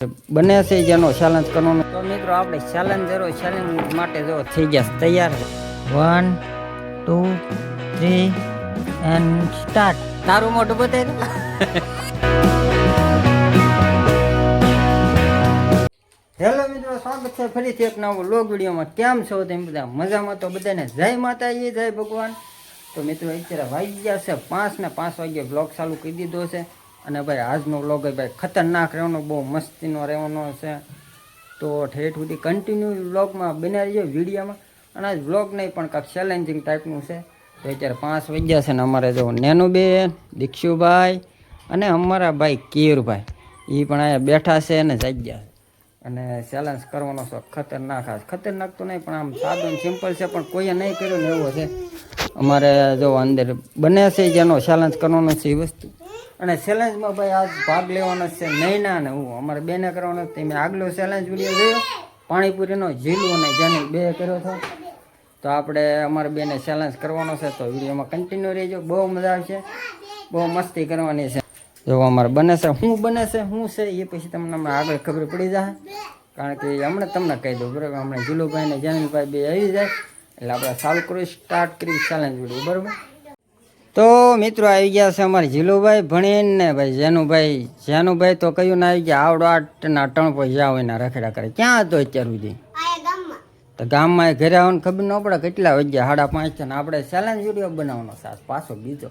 બને છે જેનો ચેલેન્જ કરવાનો. તો મિત્રો આપણે ચેલેન્જરો ચેલેન્જ માટે જો થઈ ગયા તૈયાર one two three and start તારું મોઢું બતાવી. હેલો મિત્રો સ્વાગત છે ફરીથી એક નવો લોગ વિડીયોમાં. કેમ છો તેમ બધા? મજામાં? તો બધાને જય માતાજી જય ભગવાન. તો મિત્રો અત્યારે વાગી ગયા છે પાંચ ને પાંચ વાગ્યે બ્લોગ ચાલુ કરી દીધો છે. અને ભાઈ આજનો વ્લોગ ભાઈ ખતરનાક રહેવાનો, બહુ મસ્તીનો રહેવાનો છે. તો ઠેઠ સુધી કન્ટિન્યુ વ્લોગમાં બને રહીએ વિડીયોમાં. અને આજ વ્લોગ નહીં, પણ કાંઈક ચેલેન્જિંગ ટાઈપનું છે. તો અત્યારે પાંચ વાગ્યા છે ને અમારે જો નેનુબેન, દીક્ષુભાઈ અને અમારા ભાઈ કેયુરભાઈ એ પણ અહીંયા બેઠા છે અને જાગ્યા અને ચેલેન્જ કરવાનો છે ખતરનાક. આ ખતરનાક તો નહીં, પણ આમ સાદું સિમ્પલ છે, પણ કોઈએ નહીં કર્યું ને એવો છે. અમારે જો અંદર બને છે, જેનો ચેલેન્જ કરવાનો છે એ વસ્તુ. અને ચેલેન્જમાં ભાઈ આજ ભાગ લેવાનો છે નહીં ના ને હું. અમારે બેને કરવાનો તમે આગલો ચેલેન્જ વીડિયો જોયો. પાણીપુરીનો ઝીલું અને જેને બે કર્યો હતો. તો આપણે અમારે બેને ચેલેન્જ કરવાનો છે. તો વિડીયોમાં કન્ટિન્યુ રહેજો. બહુ મજા આવશે. બહુ મસ્તી કરવાની છે. જો અમારે બને છે. શું બને છે? શું છે? એ પછી તમને હમણાં આગળ ખબર પડી જાય. કારણ કે હમણાં તમને કહી દઉં, બરાબર? હમણાં જીલુભાઈ ને જનીલભાઈ બે આવી જાય. એટલે આપણે સારું કરી સ્ટાર્ટ કરી ચેલેન્જ વીડિયો બરાબર? તો મિત્રો આવી ગયા છે અમારે જીલુભાઈ ભણીને ને ભાઈ જેનુભાઈ. જેનુભાઈ તો કયું ના આવી ગયા આવડો આટના ટણપો હોય એના રખડા કરે. ક્યાં હતો અત્યાર સુધી? તો ગામમાં ઘરે આવવાનું ખબર ન પડે કેટલા વાગ્યા સાડા પાંચ છે ને આપણે સેલેન્જ વીડિયો બનાવવાનો છે પાછો બીજો.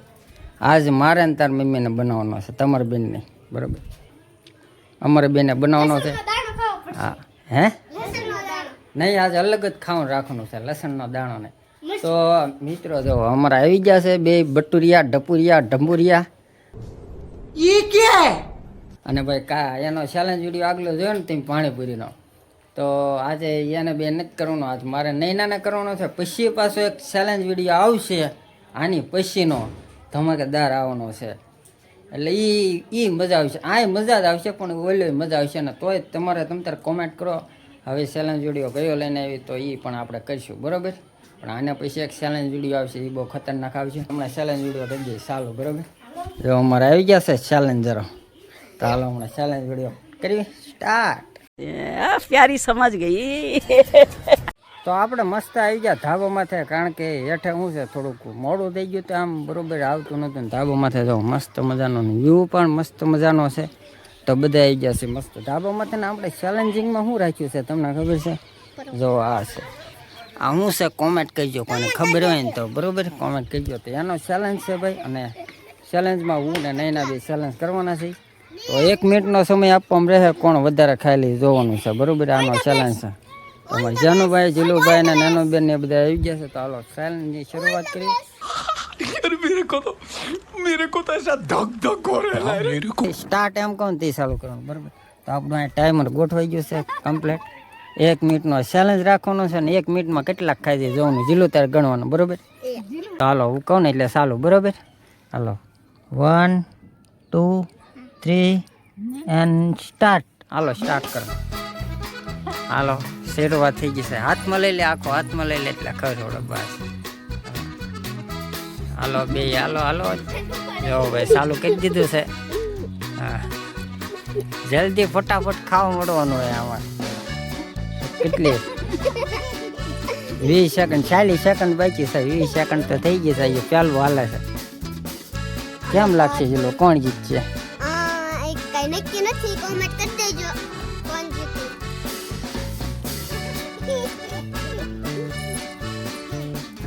આજ મારે ને તાર મમ્મીને બનાવવાનો છે તમારે બેનને. બરાબર? અમારે બેને બનાવવાનો છે. હા. હે? નહીં આજે અલગ જ ખાવાનું રાખવાનું છે લસણનો દાણો ને. તો મિત્રો જો અમારે આવી ગયા છે બે બટુરિયા ડપુરિયા ઢંબુરિયા. અને ભાઈ કા એનો ચેલેન્જ વીડિયો આગલો જોયો ને તેમ પાણીપુરીનો. તો આજે એને બે નથી કરવાનો આજ મારે નૈનાને કરવાનો છે. પછી પાછો એક ચેલેન્જ વીડિયો આવશે આની પછીનો ધમાકેદાર આવવાનો છે. એટલે એ એ મજા આવશે. આ મજા જ આવશે પણ ઓલો મજા આવશે ને તોય તમારે તમ તારે કોમેન્ટ કરો. હવે ચેલેન્જ વીડિયો કયો લઈને આવી તો એ પણ આપણે કરીશું. બરાબર? પણ આના પછી એક ચેલેન્જ વીડિયો આવશે એ બહુ ખતરનાક આવશે. હમણાં ચેલેન્જ વીડિયો કરી દઈએ ચાલો બરાબર? જો અમારે આવી ગયા છે ચેલેન્જરો તો હાલો હમણાં ચેલેન્જ વીડિયો કરી સ્ટાર્ટ પ્યારી સમજ ગઈ. તો આપણે મસ્ત આવી ગયા ધાબો માથે કારણ કે હેઠે હું છે થોડુંક મોડું થઈ ગયું તો આમ બરોબર આવતું નહોતું ને ધાબો માથે જો મસ્ત મજાનો વ્યૂ પણ મસ્ત મજાનો છે. તો બધા આવી ગયા છે મસ્ત ધાબા માથે આપણે ચેલેન્જિંગમાં શું રાખ્યું છે તમને ખબર છે? જો આ છે. આ હું છે કોમેન્ટ કહીજો કોને ખબર હોય ને તો. બરોબર? કોમેન્ટ કહીજો. તો એનો ચેલેન્જ છે ભાઈ અને ચેલેન્જમાં હું ને નૈના બે ચેલેન્જ કરવાના છે. તો એક મિનિટનો સમય આપવામાં રહે કોણ વધારે ખાલી જોવાનું છે. બરોબર? આનો ચેલેન્જ છે. તમારે જાનુભાઈ જુલુભાઈ ને નાનુબેન ને બધા આવી ગયા છે. તો હાલો ચેલેન્જની શરૂઆત કરી સ્ટાર્ટ એમ કોણ તે ચાલુ કરવાનું. બરાબર? તો આપણો ટાઈમર ગોઠવાઈ ગયો છે કમ્પ્લીટ એક મિનિટનો ચેલેન્જ રાખવાનો છે ને એક મિનિટમાં કેટલાક ખાઈ જાય જવાનું જીલું ત્યારે ગણવાનું, બરાબર? હાલો, હું કહું ને એટલે ચાલુ, બરાબર? હાલો. One two three and start hello start કરો. હાલો, શેરવા થઈ ગઈ છે. હાથમાં લઈ લે આખો, હાથમાં લઈ લે એટલે ખબર બસ હાલો, બે, હાલો હાલો. જો ભાઈ, ચાલુ કરી દીધું છે. હા. જલ્દી ફટાફટ ખાવા મળવાનું હોય આમાં. કેટલી? વીસ સેકન્ડ ચાલીસ સેકન્ડ બાકી છે. વીસ સેકન્ડ તો થઈ ગઈ છે. પહેલું હાલે છે. કેમ લાગશે ચલો કોણ જીતશે?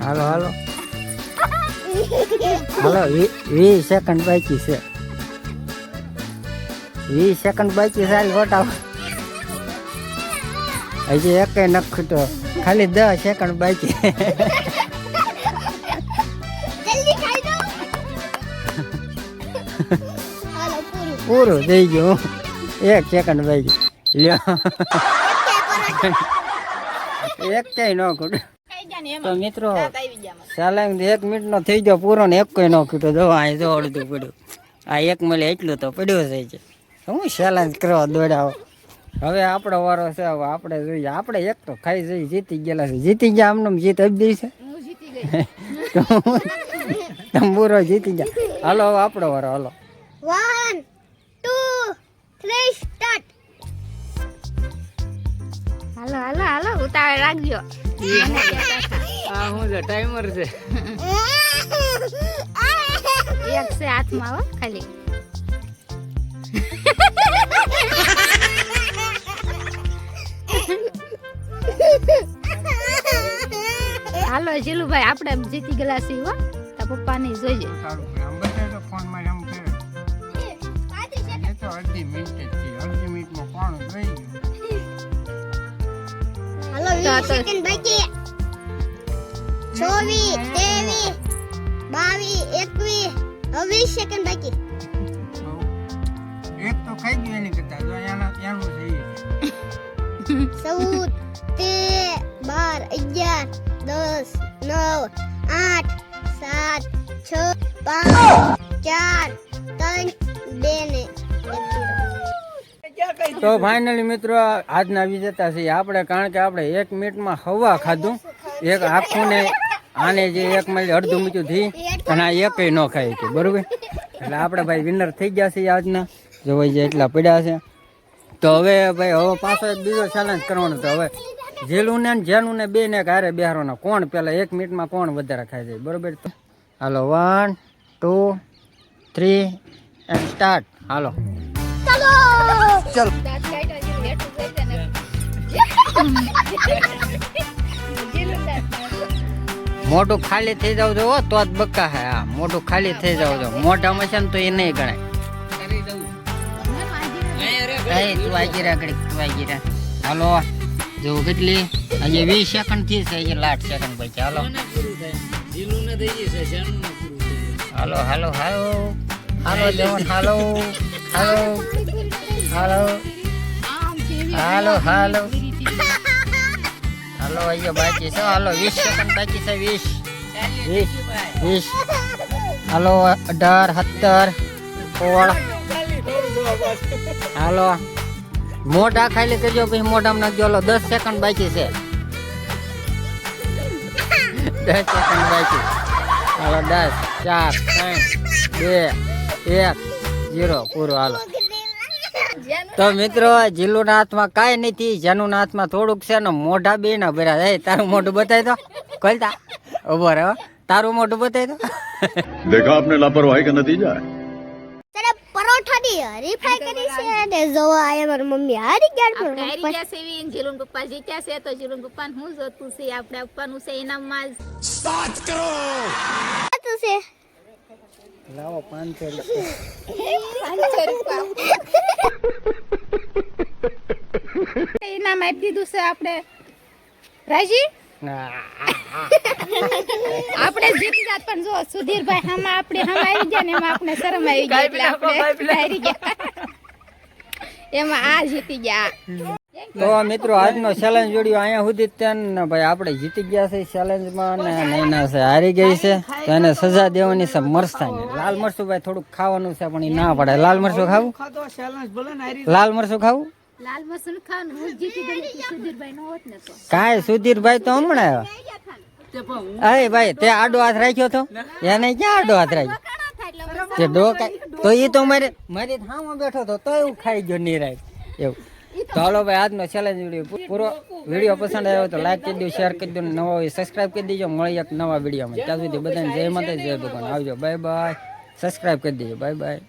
હાલો હાલો. હાલો વીસ સેકન્ડ બાકી છે. વીસ સેકન્ડ બાકી હાલ ફટાફટ. હજી એક નખ તો ખાલી દસ સેકન્ડ બાકી. પૂરું. થઈ ગયું. એક સેકન્ડ બાકી. લ્યો. એક કઈ ન ખૂટે. તો મિત્રો ચેલેન્જ એક મિનિટ નો થઈ ગયો પૂરો ને એક કઈ ન ખૂટો. જો અહીં જો અડધું પડ્યું. આ એક મળે એટલું તો પડ્યું છે છે. હું ચેલેન્જ કરવા દોડાવો? હવે આપણો વારો છે હવે આપણે જોઈએ. આપણે એક તો ખાઈ જઈ જીતી ગયેલા છે. જીતી ગયા આમને આમ જીત આપી છે. તંબુરો જીતી ગયા. હાલો હવે આપણો વારો હાલો. વન ટુ થ્રી સ્ટાર્ટ હાલો હાલો હાલો ઉતાવળ રાખજો. આ હું છે ટાઈમર છે. એક છે હાથમાં હો ખાલી. હાલો જીલુભાઈ આપણે જીતી ગયેલા છીએ હો. તાર પપ્પાને જોઈજે તો તો હાલો વીસ સેકન્ડ બાકી. ચોવીસ ત્રેવીસ બાવીસ એકવીસ હવે વીસ સેકન્ડ બાકી. એક તો ખાઈ ગયું એની કરતા જો એના એનું છે. ઈ. તેર બાર અગિયાર દસ નવ આઠ સાત છ પાંચ ચાર ત્રણ બે ને તો ફાઇનલી મિત્રો, આજના વિજેતા છે આપણે, કારણ કે આપણે એક મિનિટમાં હવા ખાધું. એક આખું ને આને જે એક મળી અડધું મીઠું થઈ અને આ એકય ન ખાય કે બરોબર? એટલે આપણે ભાઈ વિનર થઈ ગયા છીએ આજના. જોવાઈ જાય એટલા પડ્યા છે તો હવે ભાઈ હવે પાછો એક બીજો ચેલેન્જ કરવાનો તો હવે જેલું ને જેનું ને બે ને કારે બેહારવાના કોણ પેલા એક મિનિટમાં કોણ વધારે ખાઈ જાય? બરોબર? તો હાલો one two three and start હાલો. ચલો. મોઢું ખાલી થઈ જાવ જો તો જ બક્કા હે. આ મોઢું ખાલી થઈ જાવ જો. મોઢામાં છે ને તો એ નહીં ગણાય. એ તું આગી રાખ ઘડીક, તું આગી રાખ હાલો જો કેટલી હજી વીસ સેકન્ડથી છે હજી લાખ સેકન્ડ પછી હાલો હાલો હાલો હાલો હાલો જવાન હાલો હાલો હાલો હાલો હાલો હાલો અહીંયા બાકી છે હાલો વીસ સેકન્ડ બાકી છે વીસ વીસ વીસ હાલો અઢાર સત્તર સોળ હાલો. મોઢા ખાલી કરજો, પછી મોઢામાં નાખજો. હાલો, દસ સેકન્ડ બાકી છે. દસ સેકન્ડ બાકી. હાલો, દસ, ચાર ત્રણ બે, એક, જીરો, પૂરો, હાલો. તો મિત્રો, જીલુના હાથમાં કાંઈ નથી જેનું હાથમાં થોડુંક છે ને મોઢા બે ના ભર્યા. એ, તારું મોઢું બતાવી દો. ખોલતા. ઊભો રહ્યો તારું મોઢું બતાવી દો. દેખા આપને લાપરવાહી કા નતીજા પરોઠાની હરીફાઈ કરી છે અને જોવા આયા મારી મમ્મી હારી ગયા પણ હારી ગયા છે એવી જીલુન પપ્પા જીત્યા છે તો જીલુન પપ્પાને હું જોતું છે? આપણે પપ્પાનું છે ઇનામમાં કરો! તો છે. લાવો પાંચસો ઇનામ આપી દીધું છે આપણે. રાજી? આપણે જીતી જાત પણ જો સુધીરભાઈ હમણાં આપણે હમ આવી ગયા ને એમાં આપણે શરમ આવી ગઈ એટલે આપણે. હારી ગયા એમાં આ જીતી ગયા. તો મિત્રો આજનો ચેલેન્જ જોડ્યો અહીંયા સુધી ને ભાઈ આપણે જીતી ગયા છે ચેલેન્જમાં ને નૈના છે હારી ગઈ છે. તો એને સજા દેવાની છે મરસાની લાલ મરસું ભાઈ થોડુંક ખાવાનું છે પણ એ ના પડે. લાલ મરચું ખાવું? લાલ મરચું ખાવું? લાલ મરચું ખાવાનું હું જીતી ગઈ સુધીરભાઈ નો હોત ને તો. કાંઈ સુધીરભાઈ તો હમણાં આવ્યા. અરે ભાઈ તે આડો હાથ રાખ્યો તો? એને ક્યાં આડો હાથ રાખ્યો? તે ડોકા તો એ તો મારે મારી થામાં બેઠો તો તો એવું ખાઈ ગયો નિરાય. એવું. તો હાલો ભાઈ આજનો ચેલેન્જ વીડિયો પૂરો વીડિયો પસંદ આવ્યો તો લાઈક કરી દો શેર કરી દો નવો હોય સબસ્ક્રાઈબ કરી દેજો. મળી એક નવા વિડીયોમાં ત્યાં સુધી બધાને જય માતા જય ભગવાન. આવજો. બાય બાય સબસ્ક્રાઈબ કરી દેજો. Bye bye